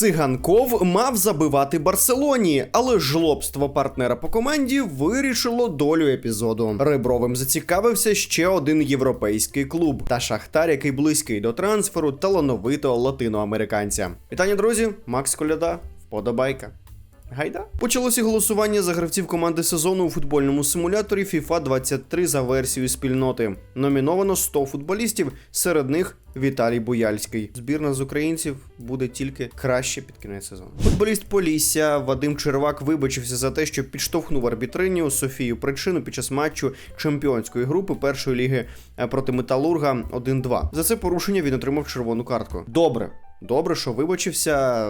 Циганков мав забивати Барселоні, але жлобство партнера по команді вирішило долю епізоду. Ребровим зацікавився ще один європейський клуб та Шахтар, який близький до трансферу талановитого латиноамериканця. Вітання, друзі! Макс Коляда, вподобайка. Гайда почалося голосування за гравців команди сезону у футбольному симуляторі FIFA 23 за версією спільноти. Номіновано 100 футболістів, серед них Віталій Буяльський. Збірна з українців буде тільки краще під кінець сезону. Футболіст Полісся Вадим Червак вибачився за те, що підштовхнув арбітриню Софію Причину під час матчу чемпіонської групи першої ліги е, проти Металурга 1-2. За це порушення він отримав червону картку. Добре, добре, що вибачився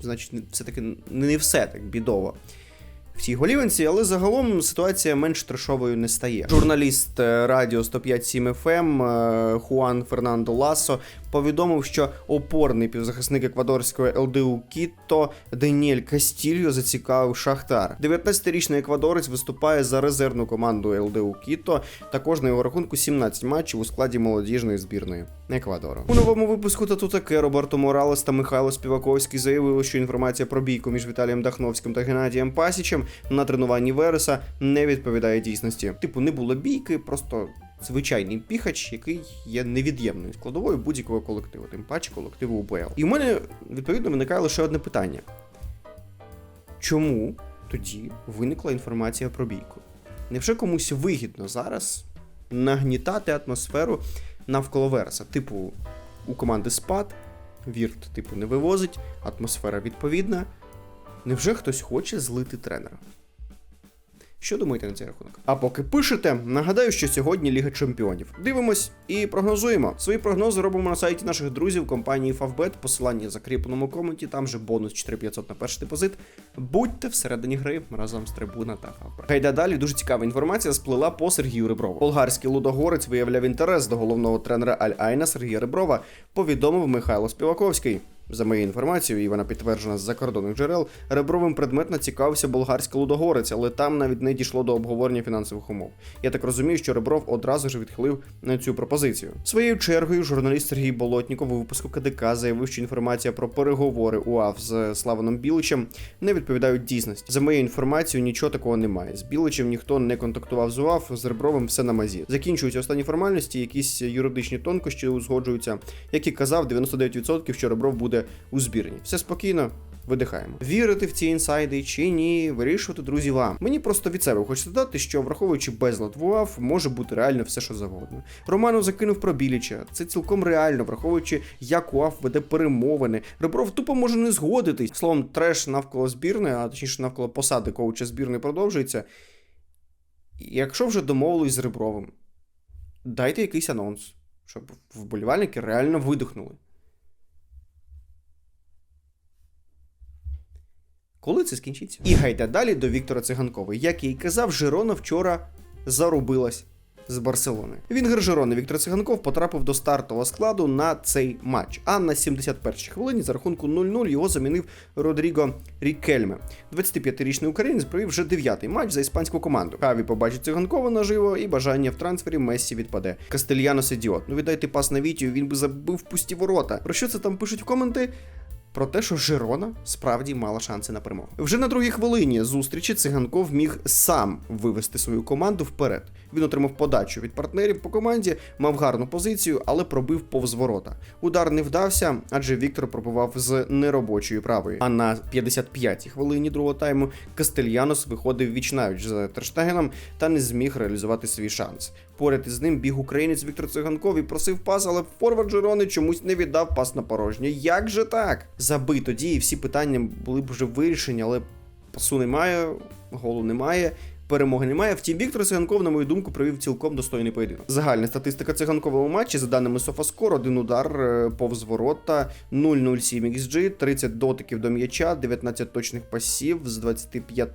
значить, все-таки не все так бідово в цій голіванці, але загалом ситуація менш трешовою не стає. Журналіст е, Радіо 105.7 FM е, Хуан Фернандо Ласо повідомив, що опорний півзахисник еквадорського ЛДУ Кітто Даніель Кастільо зацікавив Шахтар. 19-річний еквадорець виступає за резервну команду ЛДУ Кітто. Також на його рахунку 17 матчів у складі молодіжної збірної Еквадору. У новому випуску тату таке Роберто Моралес та Михайло Співаковський заявили, що інформація про бійку між Віталієм Дахновським та Геннадієм Пасічем на тренуванні Вереса не відповідає дійсності. Типу, не було бійки, просто звичайний піхач, який є невід'ємною складовою будь-якого колективу, тим паче колективу УПЛ. І в мене відповідно виникає лише одне питання: чому тоді виникла інформація про бійку? Невже комусь вигідно зараз нагнітати атмосферу навколо Вереса? Типу, у команди спад, вірт, типу, не вивозить, атмосфера відповідна. Невже хтось хоче злити тренера? Що думаєте на цей рахунок? А поки пишете, нагадаю, що сьогодні Ліга Чемпіонів. Дивимось і прогнозуємо. Свої прогнози робимо на сайті наших друзів компанії Favbet. Посилання в закріпленому коменті, там же бонус 4500 на перший депозит. Будьте всередині гри разом з трибуна та Favbet. Гайда далі дуже цікава інформація сплила по Сергію Реброву. Болгарський лудогорець виявляв інтерес до головного тренера Аль-Айна Сергія Реброва, повідомив Михайло Співаковський. За моєю інформацією, і вона підтверджена з закордонних джерел, ребровим предметно цікавився болгарський лудогорець, але там навіть не дійшло до обговорення фінансових умов. Я так розумію, що Ребров одразу ж відхилив на цю пропозицію. Своєю чергою журналіст Сергій Болотніков у випуску КДК заявив, що інформація про переговори УАВ з Славоном Біличем не відповідають дійсності. За моєю інформацією, нічого такого немає. З Біличем ніхто не контактував з УАВ, з Ребровим все на мазі. Закінчуються останні формальності, якісь юридичні тонкощі узгоджуються. Як і казав, 99% що Ребров буде у збірні. Все спокійно. Видихаємо. Вірити в ці інсайди чи ні, вирішувати, друзі, вам. Мені просто від себе хочеться додати, що враховуючи безлад в УАФ, може бути реально все, що завгодно. Романов закинув про Біліча. Це цілком реально, враховуючи, як УАФ веде перемовини. Ребров тупо може не згодитись. Словом, треш навколо збірної, а точніше навколо посади коуча збірної продовжується. Якщо вже домовились з Ребровим, дайте якийсь анонс, щоб вболівальники реально видихнули. Коли це скінчиться? І гайда далі до Віктора Циганкова. Як я й казав, Жирона вчора зарубилась з Барселони. Вінгер Жирони Віктор Циганков потрапив до стартового складу на цей матч. А на 71-й хвилині за рахунку 0-0 його замінив Родріго Рікельме. 25-річний українець провів вже дев'ятий матч за іспанську команду. Хаві побачить циганкова наживо і бажання в трансфері Мессі відпаде. Кастельянос ідіот. Ну віддайте пас на Вітію, він би забив пусті ворота. Про що це там пишуть в коменти? Про те, що Жирона справді мала шанси на перемогу. Вже на другій хвилині зустрічі циганков міг сам вивести свою команду вперед. Він отримав подачу від партнерів по команді, мав гарну позицію, але пробив повз ворота. Удар не вдався, адже Віктор пробував з неробочої правої. А на 55-й хвилині другого тайму Кастельянос виходив вічнавіч за Терштегеном та не зміг реалізувати свій шанс. Поряд із ним біг українець Віктор Циганков і просив пас, але форвард Жирони чомусь не віддав пас на порожнє. Як же так? Забий тоді, і всі питання були б вже вирішені, але пасу немає, голу немає. Перемоги немає. Втім, Віктор Циганков, на мою думку, провів цілком достойний поєдинок. Загальна статистика циганкова у матчі, за даними Софаскор, один удар е, повз ворота, 0,07 XG, 30 дотиків до м'яча, 19 точних пасів з 25.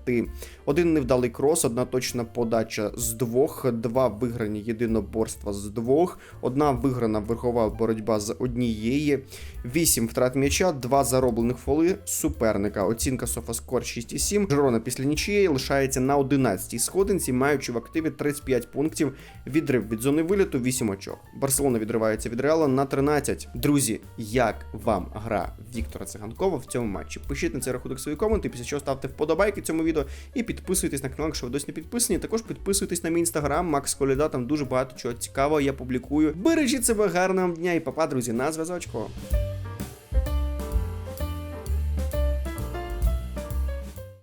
Один невдалий крос, одна точна подача з двох, два виграні єдиноборства з двох, одна виграна верхова боротьба з однієї, 8 втрат м'яча, два зароблених фоли суперника. Оцінка Софаскор 6,7. Жирона після нічиєї лишається на 11 13-й сходинці, маючи в активі 35 пунктів, відрив від зони виліту 8 очок. Барселона відривається від Реала на 13. Друзі, як вам гра Віктора Циганкова в цьому матчі? Пишіть на цей рахунок свої коменти, після чого ставте вподобайки цьому відео і підписуйтесь на канал, якщо ви досі не підписані. Також підписуйтесь на мій інстаграм, Макс Коліда, там дуже багато чого цікавого я публікую. Бережіть себе, гарного дня і папа, друзі, на зв'язочку.